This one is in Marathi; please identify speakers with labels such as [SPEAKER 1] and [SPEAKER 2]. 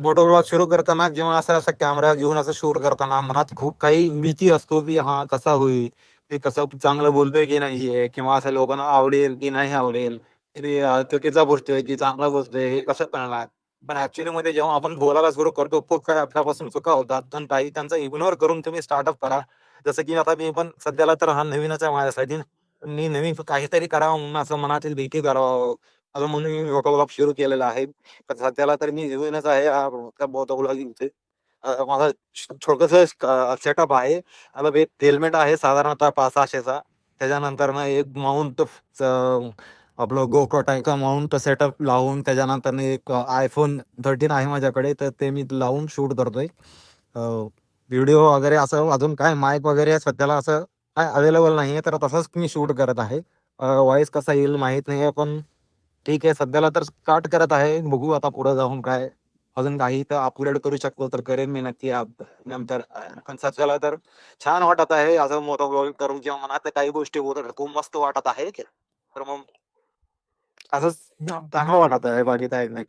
[SPEAKER 1] फोटोग्राफ ब्लॉग सुरू करताना जेव्हा असं असं कॅमेरा घेऊन असं शूट करताना मनात खूप काही भीती असतो की हा कसा होईल? ते कसं चांगलं बोलतोय की नाहीये किंवा असं लोकांना आवडेल की नाही आवडेल? चुकीचा बोलतोय की चांगला बोलतोय हे कसं करणार पण ऍक्च्युली मध्ये जेव्हा आपण बोलायला सुरू करतो खूप काही आपल्यापासून चुका होतात. पण काही त्यांचा इग्नोर करून तुम्ही स्टार्टअप करा. जसं की आता मी पण सध्याला तर हा नवीनच आहे माझ्यासाठी. मी नवीन काहीतरी करावं म्हणून असं मनातील भीती करावं असं म्हणून मी फोटोग्राफ सुरू केलेला आहे. पण सध्याला तर मी नवीनच आहे बहुतला इथे. माझा छोटस सेटअप आहे. आता एक हेल्मेट आहे साधारणतः पाच सहाशेचा. त्याच्यानंतर ना एक माउंट आपलं गोप्रो टाईपचा माउंट सेटअप लावून त्याच्यानंतर एक आयफोन थर्टीन आहे माझ्याकडे. तर ते मी लावून शूट करतोय. व्हिडिओ वगैरे असं अजून काय माईक वगैरे सध्याला असं काय अवेलेबल नाही आहे तर तसंच मी शूट करत आहे. व्हॉइस कसा येईल माहीत नाही आहे पण ठीक आहे सध्याला तर स्टार्ट करत आहे. बघू आता पुढे जाऊन काय अजून काही तर अपग्रेड करू शकतो तर करेन मी नक्की. नंतर पण सध्याला तर छान वाटत आहे. असं मोठं ब्लॉग करून किंवा मनात काही गोष्टी होत खूप मस्त वाटत आहे. तर मग असंच चांगलं वाटत आहे. बाकी काय नाही.